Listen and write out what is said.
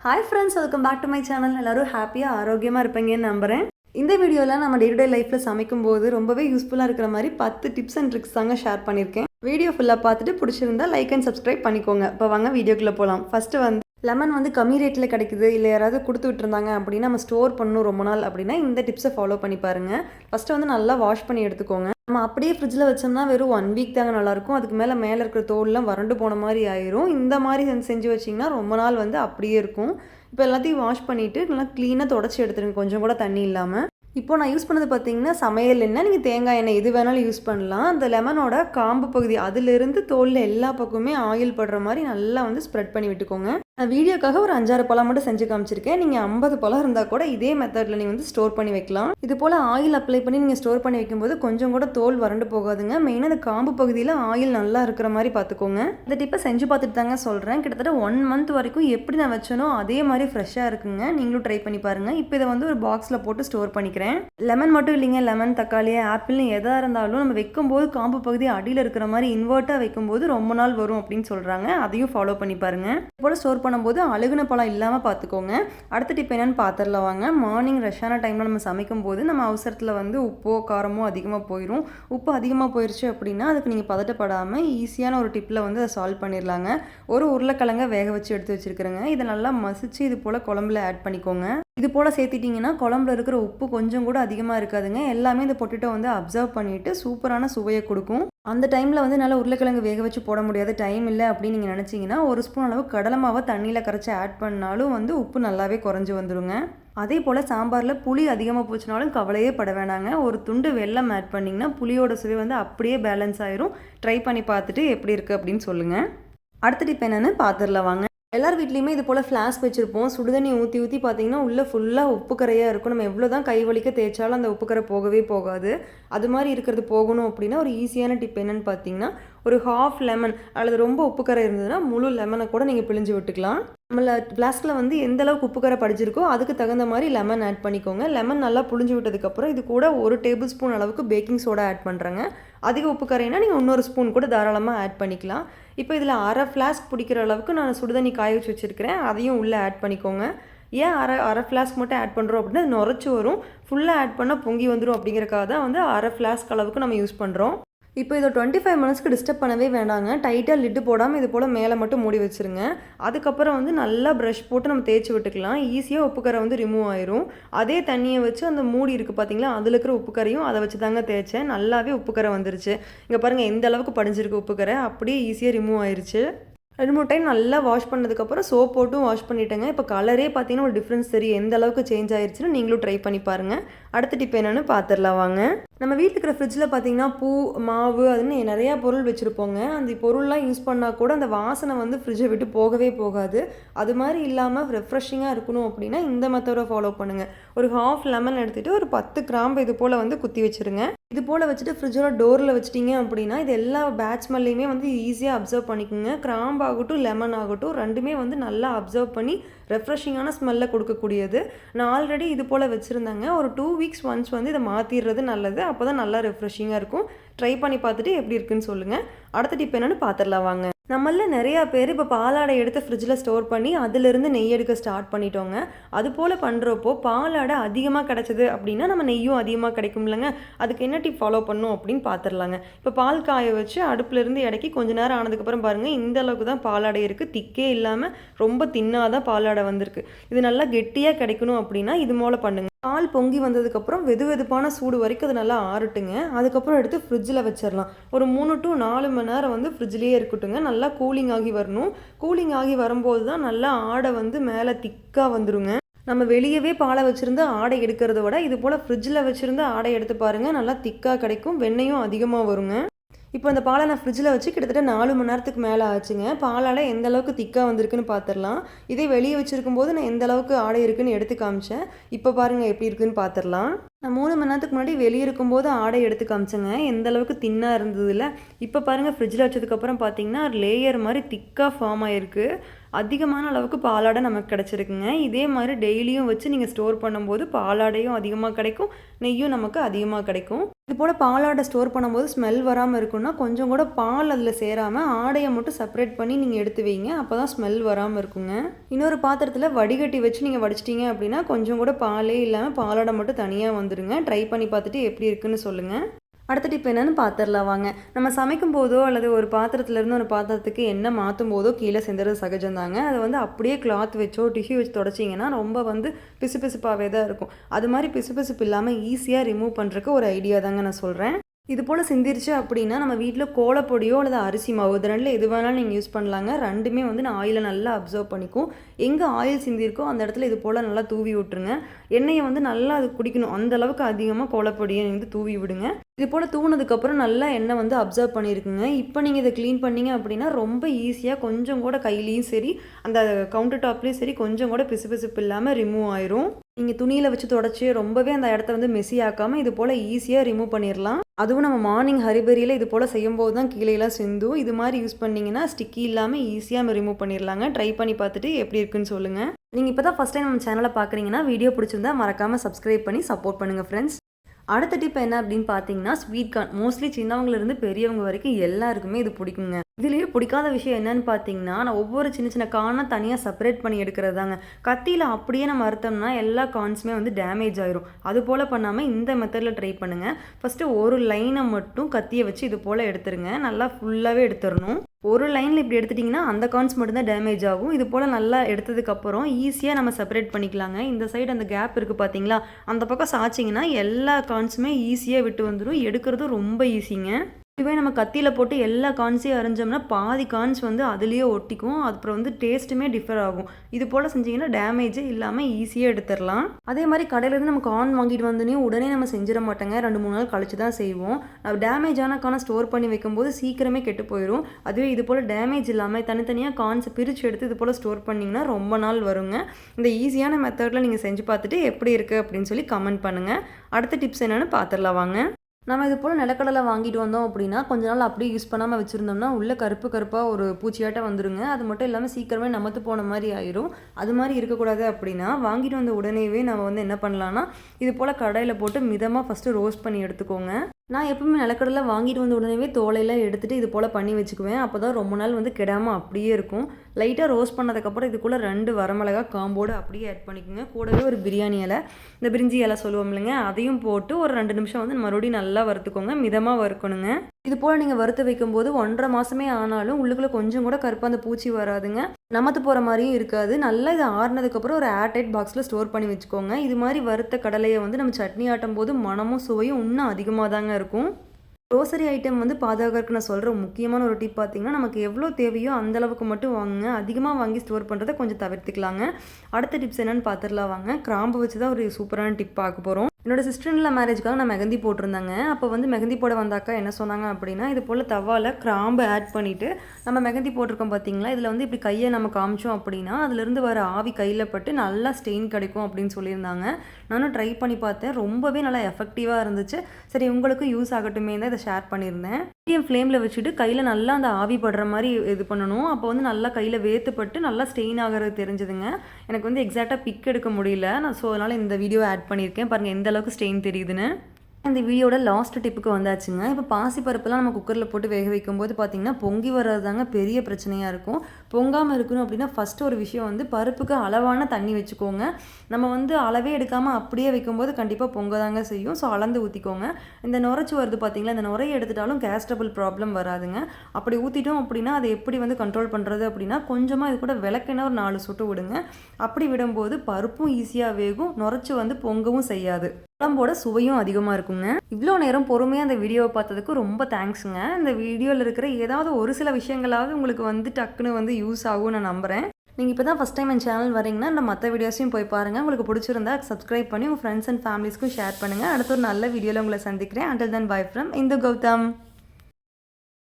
Hi friends welcome back to my channel எல்லாரும் ஹாப்பியாக ஆரோக்கியமாக இருப்பீங்கன்னு நம்புகிறேன் இந்த வீடியோவில் நம்ம டே டு டே லைஃப்பில் சமைக்கும் போது ரொம்பவே யூஸ்ஃபுல்லாக இருக்கிற மாதிரி பத்து டிப்ஸ் அண்ட் ட்ரிக்ஸ் தாங்க ஷேர் பண்ணியிருக்கேன். வீடியோ ஃபுல்லாக பார்த்துட்டு பிடிச்சிருந்தா லைக் அண்ட் சப்ஸ்கிரைப் பண்ணிக்கோங்க. இப்போ வாங்க வீடியோக்குள்ளே போகலாம் ஃபஸ்ட்டு வந்து லெமன் வந்து கம்மி ரேட்டில் கிடைக்குது இல்லை யாராவது கொடுத்து விட்டுருந்தாங்க அப்படின்னா நம்ம ஸ்டோர் பண்ணணும் ரொம்ப நாள் அப்படின்னா இந்த டிப்ஸை ஃபாலோ பண்ணி பாருங்கள் ஃபஸ்ட்டு வந்து நல்லா வாஷ் பண்ணி எடுத்துக்கோங்க. நம்ம அப்படியே ஃப்ரிட்ஜில் வச்சோம்னா வெறும் ஒன் வீக் தாங்க நல்லாயிருக்கும் அதுக்கு மேலே மேலே இருக்கிற தோல்லாம் வறண்டு போன மாதிரி ஆயிரும். இந்த மாதிரி செஞ்சு வச்சிங்கன்னா ரொம்ப நாள் வந்து அப்படியே இருக்கும். இப்போ எல்லாத்தையும் வாஷ் பண்ணிவிட்டு நல்லா க்ளீனாக தொடச்சி எடுத்துருங்க. கொஞ்சம் கூட தண்ணி இல்லாமல் இப்போ நான் யூஸ் பண்ணது பார்த்தீங்கன்னா சமையல் எண்ணெய் நீங்கள் தேங்காய் எண்ணெய் எது வேணாலும் யூஸ் பண்ணலாம். அந்த லெமனோட காம்பு பகுதி அதிலிருந்து தோலில் எல்லா பக்கமே ஆயில் படுற மாதிரி நல்லா வந்து ஸ்ப்ரெட் பண்ணி விட்டுக்கோங்க. நான் வீடியோக்காக ஒரு அஞ்சாறு பழம் மட்டும் செஞ்சு காமிச்சிருக்கேன். நீங்கள் ஐம்பது பழம் இருந்தால் கூட இதே மெத்தடில் நீங்கள் வந்து ஸ்டோர் பண்ணி வைக்கலாம். இது போல் ஆயில் அப்ளை பண்ணி நீங்கள் ஸ்டோர் பண்ணி வைக்கும்போது கொஞ்சம் கூட தோல் வறண்டு போகாதுங்க. மெயினாக அந்த காம்பு பகுதியில் ஆயில் நல்லா இருக்கிற மாதிரி பார்த்துக்கோங்க. இந்த டிப்பை செஞ்சு பார்த்துட்டு தாங்க சொல்கிறேன் கிட்டத்தட்ட ஒன் மந்த் வரைக்கும் எப்படி நான் வச்சனோ அதே மாதிரி ஃப்ரெஷ்ஷாக இருக்குங்க. நீங்களும் ட்ரை பண்ணி பாருங்கள் இப்போ இதை வந்து ஒரு பாக்ஸில் போட்டு ஸ்டோர் பண்ணிக்கிறேன். லெமன் மட்டும் இல்லைங்க. லெமன் தக்காளி ஆப்பிள்னு எதாக இருந்தாலும் நம்ம வைக்கும்போது காம்பு பகுதி அடியில் இருக்கிற மாதிரி இன்வெர்ட்டாக வைக்கும்போது ரொம்ப நாள் வரும் அப்படின்னு சொல்கிறாங்க அதையும் ஃபாலோ பண்ணி பாருங்கள் இப்போ போல் ஸ்டோர் பண்ணும்போது அழுகுன பழம் இல்லாமல் பார்த்துக்கோங்க அடுத்த டிப் என்னென்னு பார்த்துடல வாங்க. மார்னிங் ரஷ்ஷான டைமில் நம்ம சமைக்கும் போது நம்ம அவசரத்தில் வந்து உப்போ காரமோ அதிகமாக போயிடும் உப்பு அதிகமாக போயிடுச்சு அப்படின்னா அதுக்கு நீங்கள் பதட்டப்படாமல் ஈஸியான ஒரு டிப்பில் வந்து அதை சால்வ் பண்ணிடலாங்க ஒரு உருளைக்கிழங்க வேக வச்சு எடுத்து வச்சுருக்கிறேங்க. இதை நல்லா மசிச்சு இது போல் குழம்புல ஆட் பண்ணிக்கோங்க. இது போல் சேர்த்திட்டிங்கன்னா குழம்புல இருக்கிற உப்பு கொஞ்சம் கூட அதிகமாக இருக்காதுங்க. எல்லாமே இந்த பொட்டேட்டோ வந்து அப்சர்வ் பண்ணிவிட்டு சூப்பரான சுவையை கொடுக்கும். அந்த டைமில் வந்து நல்லா உருளைக்கிழங்கு வேக வச்சு போட முடியாது. டைம் இல்லை அப்படின்னு நீங்கள் நினச்சிங்கன்னா ஒரு ஸ்பூன் அளவு கடலை மாவை தண்ணியில் கரைச்சி ஆட் பண்ணாலும் வந்து உப்பு நல்லாவே குறைஞ்சி வந்துடுங்க அதே போல் சாம்பாரில் புளி அதிகமாக போச்சுனாலும் கவலையே பட வேணாங்க. ஒரு துண்டு வெள்ளம் ஆட் பண்ணிங்கன்னா புளியோட சுவை வந்து அப்படியே பேலன்ஸ் ஆயிரும். ட்ரை பண்ணி பார்த்துட்டு எப்படி இருக்குது அப்படின்னு சொல்லுங்கள் அடுத்த டிப் என்னென்னு பார்த்துடல வாங்க. எல்லார் வீட்லேயுமே இது போல் ஃப்ளாஸ்க் வச்சுருப்போம். சுடுதண்ணி ஊற்றி ஊற்றி பார்த்தீங்கன்னா உள்ளே ஃபுல்லாக உப்பு கரையாக இருக்கும். நம்ம எவ்வளோ தான் கை வலிக்க தேய்ச்சாலும் அந்த உப்பு கரை போகவே போகாது. அது மாதிரி இருக்கிறது போகணும் அப்படின்னா ஒரு ஈஸியான டிப் என்னென்னு பார்த்தீங்கன்னா ஒரு ஹாஃப் லெமன் அல்லது ரொம்ப உப்பு கரை இருந்ததுன்னா முழு லெமனை கூட நீங்கள் பிழிஞ்சு விட்டுக்கலாம். நம்மள ஃப்ளாஸ்கில் வந்து எந்த அளவுக்கு உப்பு கரை படிச்சிருக்கோ அதுக்கு தகுந்த மாதிரி லெமன் ஆட் பண்ணிக்கோங்க. லெமன் நல்லா புளிஞ்சு விட்டதுக்கப்புறம் இது கூட ஒரு டேபிள் ஸ்பூன் அளவுக்கு பேக்கிங் சோடா ஆட் பண்ணுறேங்க அதிக உப்பு கரைனா நீங்கள் இன்னொரு ஸ்பூன் கூட தாராளமாக ஆட் பண்ணிக்கலாம். இப்போ இதில் அரை ஃப்ளாஸ்க் பிடிக்கிற அளவுக்கு நான் சுடுதண்ணி காய வச்சு வச்சுருக்கிறேன். அதையும் உள்ளே ஆட் பண்ணிக்கோங்க. ஏன் அரை அரை ஃப்ளாஸ்க் மட்டும் ஆட் பண்ணுறோம் அப்படின்னா அது நுரைச்சி வரும். ஃபுல்லாக ஆட் பண்ணால் பொங்கி வந்துடும் அப்படிங்கிறக்காக தான் வந்து அரை ஃப்ளாஸ்க் அளவுக்கு நம்ம யூஸ் பண்ணுறோம் இப்போ இதை டுவெண்ட்டி ஃபைவ் மினிட்ஸ்க்கு டிஸ்டர்ப் பண்ணவே வேண்டாங்க டைட்டாக லிட்டு போடாமல் இது போல் மேலே மட்டும் மூடி வச்சுருங்க. அதுக்கப்புறம் வந்து நல்லா ப்ரஷ் போட்டு நம்ம தேய்ச்சி விட்டுக்கலாம். ஈஸியாக உப்புக்கரை வந்து ரிமூவ் ஆயிரும். அதே தண்ணியை வச்சு அந்த மூடி இருக்குது பார்த்தீங்களா அதில் இருக்கிற உப்புக்கரையும் அதை வச்சு தாங்க தேய்ச்சேன். நல்லாவே உப்புக்கரை வந்துருச்சு. இங்கே பாருங்கள் எந்த அளவுக்கு படிஞ்சிருக்கு உப்புக்கரை? அப்படியே ஈஸியாக ரிமூவ் ஆயிருச்சு. ரெண்டு மூணு டைம் நல்லா வாஷ் பண்ணதுக்கப்புறம் சோப் போட்டும் வாஷ் பண்ணிட்டேங்க. இப்போ கலரே பார்த்தீங்கன்னா ஒரு டிஃப்ரென்ஸ் தெரியும் எந்த அளவுக்கு சேஞ்ச் ஆயிடுச்சுன்னு நீங்களும் ட்ரை பண்ணி பாருங்கள் அடுத்த டிப் என்னென்னு பார்த்துடலாம் வாங்க. நம்ம வீட்டில் இருக்கிற ஃப்ரிட்ஜில் பார்த்தீங்கன்னா பூ மாவு அதுன்னு நிறையா பொருள் வச்சுருப்போங்க. அந்த பொருள்லாம் யூஸ் பண்ணால் கூட அந்த வாசனை வந்து ஃப்ரிட்ஜை விட்டு போகவே போகாது. அது மாதிரி இல்லாமல் ரெஃப்ரெஷிங்காக இருக்கணும் அப்படின்னா இந்த மெத்தடை ஃபாலோ பண்ணுங்கள் ஒரு ஹாஃப் லெமன் எடுத்துகிட்டு ஒரு பத்து கிராம்பு இது போல் வந்து குத்தி வச்சுருங்க. இது போல் வச்சுட்டு ஃப்ரிட்ஜோட டோரில் வச்சிட்டிங்க அப்படின்னா இது எல்லா பேட்ச் ஸ்மெல்லையுமே வந்து ஈஸியாக அப்சர்வ் பண்ணிக்கோங்க. கிராம்பு ஆகட்டும் லெமன் ஆகட்டும் ரெண்டுமே வந்து நல்லா அப்சர்வ் பண்ணி ரெஃப்ரெஷிங்கான ஸ்மெல்லை கொடுக்கக்கூடியது. நான் ஆல்ரெடி இது போல் வச்சுருந்தேங்க. ஒரு டூ வீக்ஸ் ஒன்ஸ் வந்து இதை மாற்றிடுறது நல்லது. அப்போ தான் நல்லா ரெஃப்ரெஷிங்காக இருக்கும். ட்ரை பண்ணி பார்த்துட்டு எப்படி இருக்குன்னு சொல்லுங்கள் அடுத்த டிப் என்னென்னு பார்த்துடலாம் வாங்க. நம்மள நிறையா பேர் இப்போ பாலாடை எடுத்து ஃப்ரிட்ஜில் ஸ்டோர் பண்ணி அதிலிருந்து நெய் எடுக்க ஸ்டார்ட் பண்ணிட்டோங்க. அது போல் பண்ணுறப்போ பாலாடை அதிகமாக கிடச்சிது அப்படின்னா நம்ம நெய்யும் அதிகமாக கிடைக்கும் இல்லைங்க அதுக்கு என்ன டிப் ஃபாலோ பண்ணும் அப்படின்னு பார்த்துடலாங்க இப்போ பால் காய வச்சு அடுப்புலேருந்து இறக்கி கொஞ்ச நேரம் ஆனதுக்கப்புறம் பாருங்கள் இந்த அளவுக்கு தான் பாலாடை இருக்குது திக்கே இல்லாமல் ரொம்ப தின்னாக தான் பாலாடை வந்திருக்கு. இது நல்லா கெட்டியாக கிடைக்கணும் அப்படின்னா இது போல் பண்ணுங்கள் பால் பொங்கி வந்ததுக்கப்புறம் வெது வெதுப்பான சூடு வரைக்கும் அது நல்லா ஆறட்டுங்க. அதுக்கப்புறம் எடுத்து ஃப்ரிட்ஜில் வச்சிடலாம் ஒரு மூணு டு நாலு மணி நேரம் வந்து ஃப்ரிட்ஜ்லேயே இருக்கட்டுங்க. நல்லா கூலிங் ஆகி வரணும். கூலிங் ஆகி வரும்போது தான் நல்லா ஆடை வந்து மேலே திக்காக வந்துடுங்க நம்ம வெளியவே பாலை வச்சுருந்து ஆடை எடுக்கிறத விட இது போல் ஃப்ரிட்ஜில் வச்சுருந்து ஆடை எடுத்து பாருங்கள் நல்லா திக்காக கிடைக்கும். வெண்ணையும் அதிகமாக வருங்க. இப்போ அந்த பாலை நான் ஃப்ரிட்ஜில் வச்சு கிட்டத்தட்ட நாலு மணி நேரத்துக்கு மேலே ஆச்சுங்க. பாலால் எந்த அளவுக்கு திக்காக வந்திருக்குன்னு பார்த்துடலாம் இதே வெளியே வச்சுருக்கும் போது நான் எந்த அளவுக்கு ஆடை இருக்குன்னு எடுத்து காமிச்சேன். இப்போ பாருங்கள் எப்படி இருக்குன்னு பார்த்துடலாம் நான் மூணு மணி நேரத்துக்கு முன்னாடி வெளியே இருக்கும்போது ஆடை எடுத்து காமிச்சேங்க. எந்த அளவுக்கு தின்னாக இருந்ததில்ல. இப்போ பாருங்கள் ஃப்ரிட்ஜில் வச்சதுக்கப்புறம் பார்த்தீங்கன்னா லேயர் மாதிரி திக்காக ஃபார்ம் ஆகிருக்கு அதிகமான அளவுக்கு பாலாடை நமக்கு கிடச்சிருக்குங்க. இதே மாதிரி டெய்லியும் வச்சு நீங்கள் ஸ்டோர் பண்ணும்போது பாலாடையும் அதிகமாக கிடைக்கும். நெய்யும் நமக்கு அதிகமாக கிடைக்கும். இது போல் பாலாடை ஸ்டோர் பண்ணும்போது ஸ்மெல் வராமல் இருக்குன்னா கொஞ்சம் கூட பால் அதில் சேராமல் ஆடையை மட்டும் செப்பரேட் பண்ணி நீங்கள் எடுத்து வைங்க. அப்போ தான் ஸ்மெல் வராமல் இருக்குங்க. இன்னொரு பாத்திரத்தில் வடிகட்டி வச்சு நீங்கள் வடிச்சிட்டிங்க அப்படின்னா கொஞ்சம் கூட பாலே இல்லாமல் பாலாடை மட்டும் தனியாக வந்து வந்துடுங்க ட்ரை பண்ணி பார்த்துட்டு எப்படி இருக்குன்னு சொல்லுங்கள் அடுத்த டிப் என்னன்னு பார்த்துடலாம் வாங்க. நம்ம சமைக்கும் போதோ அல்லது ஒரு பாத்திரத்துலேருந்து ஒரு பாத்திரத்துக்கு எண்ணெய் மாற்றும் போதோ கீழே செஞ்சுறது சகஜம்தாங்க அதை வந்து அப்படியே கிளாத் வச்சோ டிஷ்யூ வச்சு தொடச்சிங்கன்னா ரொம்ப வந்து பிசுபிசுப்பாகவே தான் இருக்கும். அது மாதிரி பிசுபிசுப்பு இல்லாமல் ஈஸியாக ரிமூவ் பண்ணுறதுக்கு ஒரு ஐடியா தாங்க நான் சொல்கிறேன் இது போல் சிந்திருச்சு அப்படின்னா நம்ம வீட்டில் கோலப்பொடியோ அல்லது அரிசி மாவு இது ரெண்டில் எது வேணாலும் நீங்கள் யூஸ் பண்ணலாங்க. ரெண்டுமே வந்து நான் ஆயிலை நல்லா அப்சர்வ் பண்ணிக்கும். எங்கே ஆயில் சிந்திருக்கோ அந்த இடத்துல இது போல் நல்லா தூவி விட்டுருங்க. எண்ணெயை வந்து நல்லா அது குடிக்கணும். அந்த அளவுக்கு அதிகமாக கோலப்பொடியை வந்து தூவி விடுங்க. இது போல் தூணதுக்கப்புறம் நல்லா எண்ணெய் வந்து அப்சர்வ் பண்ணியிருக்குங்க இப்போ நீங்கள் இதை க்ளீன் பண்ணீங்க அப்படின்னா ரொம்ப ஈஸியாக கொஞ்சம் கூட கையிலையும் சரி அந்த கவுண்டர் டாப்லேயும் சரி கொஞ்சம் கூட பிசு பிசுப்பு இல்லாமல் ரிமூவ் ஆயிரும். நீங்கள் துணியில் வச்சு தொடச்சி ரொம்பவே அந்த இடத்த வந்து மெஸ்ஸி ஆக்காமல் இது போல் ஈஸியாக ரிமூவ் பண்ணிடலாம் அதுவும் நம்ம மார்னிங் ஹரிபரியில் இது போல் செய்யும்போது தான் கீழேலாம் சிந்தும். இது மாதிரி யூஸ் பண்ணிங்கன்னா ஸ்டிக்கி இல்லாமல் ஈஸியாக ரிமூவ் பண்ணிடலாங்க. ட்ரை பண்ணி பார்த்துட்டு எப்படி இருக்குன்னு சொல்லுங்கள் நீங்கள் இப்போ தான் ஃபஸ்ட் டைம் நம்ம சேனலை பார்க்குறீங்கன்னா வீடியோ பிடிச்சிருந்தா மறக்காமல் சப்ஸ்கிரைப் பண்ணி சப்போர்ட் பண்ணுங்கள் ஃப்ரெண்ட்ஸ் அடுத்த டிப் என்ன அப்படின்னு பார்த்தீங்கன்னா ஸ்வீட் கார்ன் மோஸ்ட்லி சின்னவங்கலேருந்து பெரியவங்க வரைக்கும் எல்லாருக்குமே இது பிடிக்குங்க. இதுலேயே பிடிக்காத விஷயம் என்னன்னு பார்த்தீங்கன்னா நான் ஒவ்வொரு சின்ன சின்ன கார்னை தனியாக செப்பரேட் பண்ணி எடுக்கிறது தாங்க கத்தியில் அப்படியே நம்ம அறுத்தோம்னா எல்லா கார்ன்ஸுமே வந்து டேமேஜ் ஆயிரும். அது போல் பண்ணாமல் இந்த மெத்தடில் ட்ரை பண்ணுங்கள் ஃபஸ்ட்டு ஒரு லைனை மட்டும் கத்தியை வச்சு இது போல் எடுத்துருங்க. நல்லா ஃபுல்லாகவே எடுத்துடணும் ஒரு லைனில் இப்படி எடுத்துட்டிங்கன்னா அந்த கார்ன்ஸ் மட்டும்தான் டேமேஜ் ஆகும். இது போல் நல்லா எடுத்ததுக்கப்புறம் ஈஸியாக நம்ம செப்பரேட் பண்ணிக்கலாங்க. இந்த சைடு அந்த கேப் இருக்குது பார்த்தீங்களா அந்த பக்கம் சாய்ச்சிங்கன்னா எல்லா கார்ன்ஸுமே ஈஸியாக விட்டு வந்துடும் எடுக்கிறதும் ரொம்ப ஈஸிங்க இதுவே நம்ம கத்தியில் போட்டு எல்லா கான்ஸையும் அரைஞ்சோம்னா பாதி கான்ஸ் வந்து அதுலேயே ஒட்டிக்கும். அப்புறம் வந்து டேஸ்ட்டுமே டிஃபர் ஆகும். இது போல் செஞ்சிங்கன்னா டேமேஜே இல்லாமல் ஈஸியாக எடுத்துடலாம். அதே மாதிரி கடையிலேருந்து நம்ம கார்ன் வாங்கிட்டு வந்தோடனே உடனே நம்ம செஞ்சிட மாட்டோங்க. ரெண்டு மூணு நாள் கழிச்சு தான் செய்வோம். டேமேஜ் ஆன கானை ஸ்டோர் பண்ணி வைக்கும்போது சீக்கிரமே கெட்டு போயிடும் அதுவே இது போல் டேமேஜ் இல்லாமல் தனித்தனியாக கான்ஸை பிரித்து எடுத்து இது போல் ஸ்டோர் பண்ணிங்கன்னா ரொம்ப நாள் வருங்க. இந்த ஈஸியான மெத்தடில் நீங்கள் செஞ்சு பார்த்துட்டு எப்படி இருக்குது அப்படின்னு சொல்லி கமெண்ட் பண்ணுங்கள் அடுத்த டிப்ஸ் என்னென்னு பார்த்துடலாம் வாங்க. நம்ம இது போல் நிலக்கடலை வாங்கிட்டு வந்தோம் அப்படின்னா கொஞ்ச நாள் அப்படியே யூஸ் பண்ணாமல் வச்சுருந்தோம்னா உள்ளே கருப்பு கருப்பாக ஒரு பூச்சியாட்டம் வந்துருங்க. அது மட்டும் இல்லாமல் சீக்கிரமே நமத்து போன மாதிரி ஆயிரும். அது மாதிரி இருக்கக்கூடாது அப்படின்னா வாங்கிட்டு வந்த உடனேவே நம்ம வந்து என்ன பண்ணலான்னா இது போல் கடையில் போட்டு மிதமாக ஃபஸ்ட்டு ரோஸ்ட் பண்ணி எடுத்துக்கோங்க. நான் எப்பவுமே நிலக்கடலை வாங்கிட்டு வந்த உடனே தோலையெல்லாம் எடுத்துகிட்டு இது போல் பண்ணி வச்சுக்குவேன். அப்போ தான் ரொம்ப நாள் வந்து கெடாமல் அப்படியே இருக்கும். லைட்டாக ரோஸ்ட் பண்ணதுக்கப்புறம் இதுக்குள்ளே ரெண்டு வரமிளகா காம்போடு அப்படியே ஆட் பண்ணிக்கோங்க. கூடவே ஒரு பிரியாணி இலை. இந்த பிரிஞ்சி இலை சொல்லுவோம் இல்லைங்க அதையும் போட்டு ஒரு ரெண்டு நிமிஷம் வந்து மறுபடியும் நல்லா வறுத்துக்கோங்க. மிதமாக வறுக்கணுங்க. இது போல் நீங்கள் வறுத்து வைக்கும்போது ஒன்றரை மாதமே ஆனாலும் உள்ளுக்குள்ளே கொஞ்சம் கூட கருப்பாக அந்த பூச்சி வராதுங்க. நமத்து போகிற மாதிரியும் இருக்காது. நல்லா இது ஆறுனதுக்கப்புறம் ஒரு ஏர்டைட் பாக்ஸில் ஸ்டோர் பண்ணி வச்சுக்கோங்க. இது மாதிரி வறுத்த கடலையை வந்து நம்ம சட்னி ஆட்டும் போது மனமும் சுவையும் இன்னும் அதிகமாக தாங்க இருக்கும். க்ரோசரி ஐட்டம் வந்து பாதுகாக்கிறதுக்கு நான் சொல்கிற முக்கியமான ஒரு டிப் பார்த்தீங்கன்னா நமக்கு எவ்வளோ தேவையோ அந்தளவுக்கு மட்டும் வாங்குங்க. அதிகமாக வாங்கி ஸ்டோர் பண்ணுறதை கொஞ்சம் தவிர்த்துக்கலாங்க. அடுத்த டிப்ஸ் என்னென்னு பார்த்துடலாம் வாங்க. கிராம்பு வச்சு தான் ஒரு சூப்பரான டிப் பார்க்க போகிறோம் என்னோட சிஸ்டர்ல மேரேஜ்க்காக நான் மெகந்தி போட்டிருந்தேங்க. அப்போ வந்து மெகந்தி போட வந்தாக்கா என்ன சொன்னாங்க அப்படின்னா இது போல் தவாவில் கிராம்பு ஆட் பண்ணிவிட்டு நம்ம மெகந்தி போட்டிருக்கோம் பார்த்தீங்களா இதில் வந்து இப்படி கையை நம்ம காமிச்சோம் அப்படின்னா அதுலேருந்து வர ஆவி கையில் பட்டு நல்லா ஸ்டெயின் கிடைக்கும் அப்படின்னு சொல்லியிருந்தாங்க. நானும் ட்ரை பண்ணி பார்த்தேன். ரொம்பவே நல்லா எஃபெக்டிவாக இருந்துச்சு. சரி உங்களுக்கும் யூஸ் ஆகட்டுமே தான் இதை ஷேர் பண்ணியிருந்தேன். மீடியம் ஃப்ளேமில் வச்சுட்டு கையில் நல்லா அந்த ஆவி படுற மாதிரி இது பண்ணணும். அப்போ வந்து நல்லா கையில் வேத்துப்பட்டு நல்லா ஸ்டெயின் ஆகிறது தெரிஞ்சுதுங்க. எனக்கு வந்து எக்ஸாக்டாக பிக் எடுக்க முடியல. நான் ஸோ அதனால் இந்த வீடியோ ஆட் பண்ணியிருக்கேன். பாருங்கள் எந்த அளவுக்கு ஸ்டெயின் தெரியுதுன்னு. இந்த வீடியோட லாஸ்ட் டிப்புக்கு வந்தாச்சுங்க. இப்போ பாசி பருப்பெல்லாம் நம்ம குக்கரில் போட்டு வேக வைக்கும்போது பார்த்திங்கன்னா பொங்கி வர்றது தாங்க பெரிய பிரச்சனையாக இருக்கும். பொங்காமல் இருக்கணும் அப்படின்னா ஃபஸ்ட்டு ஒரு விஷயம் வந்து பருப்புக்கு அளவான தண்ணி வச்சுக்கோங்க. நம்ம வந்து அளவே எடுக்காமல் அப்படியே வைக்கும்போது கண்டிப்பாக பொங்க தாங்க செய்யும். ஸோ அளந்து ஊற்றிக்கோங்க இந்த நுரைச்சி வருது பார்த்திங்களா இந்த நுரையை எடுத்துட்டாலும் கேஸ்டபிள் ப்ராப்ளம் வராதுங்க. அப்படி ஊற்றிட்டோம் அப்படின்னா அதை எப்படி வந்து கண்ட்ரோல் பண்ணுறது அப்படின்னா கொஞ்சமாக இது கூட விளக்கெண்ண ஒரு நாலு சுட்டு விடுங்க. அப்படி விடும்போது பருப்பும் ஈஸியாக வேகும். நுரைச்சி வந்து பொங்கவும் செய்யாது. குழம்போட சுவையும் அதிகமாக இருக்குங்க. இவ்வளோ நேரம் பொறுமையாக அந்த வீடியோவை பார்த்ததுக்கு ரொம்ப தேங்க்ஸுங்க இந்த வீடியோவில் இருக்கிற ஏதாவது ஒரு சில விஷயங்களாவது உங்களுக்கு வந்து டக்குன்னு வந்து யூஸ் ஆகும் நான் நம்புகிறேன் நீங்கள் இப்போ தான் ஃபஸ்ட் டைம் என் சேனல் வரீங்கன்னா இந்த மற்ற வீடியோஸையும் போய் பாருங்கள் உங்களுக்கு பிடிச்சிருந்தா சப்ஸ்கிரைப் பண்ணி உங்கள் ஃப்ரெண்ட்ஸ் அண்ட் ஃபேமிலிஸ்க்கும் ஷேர் பண்ணுங்கள் அடுத்த ஒரு நல்ல வீடியோவில் உங்களை சந்திக்கிறேன். Until then bye from Indhu Gautham.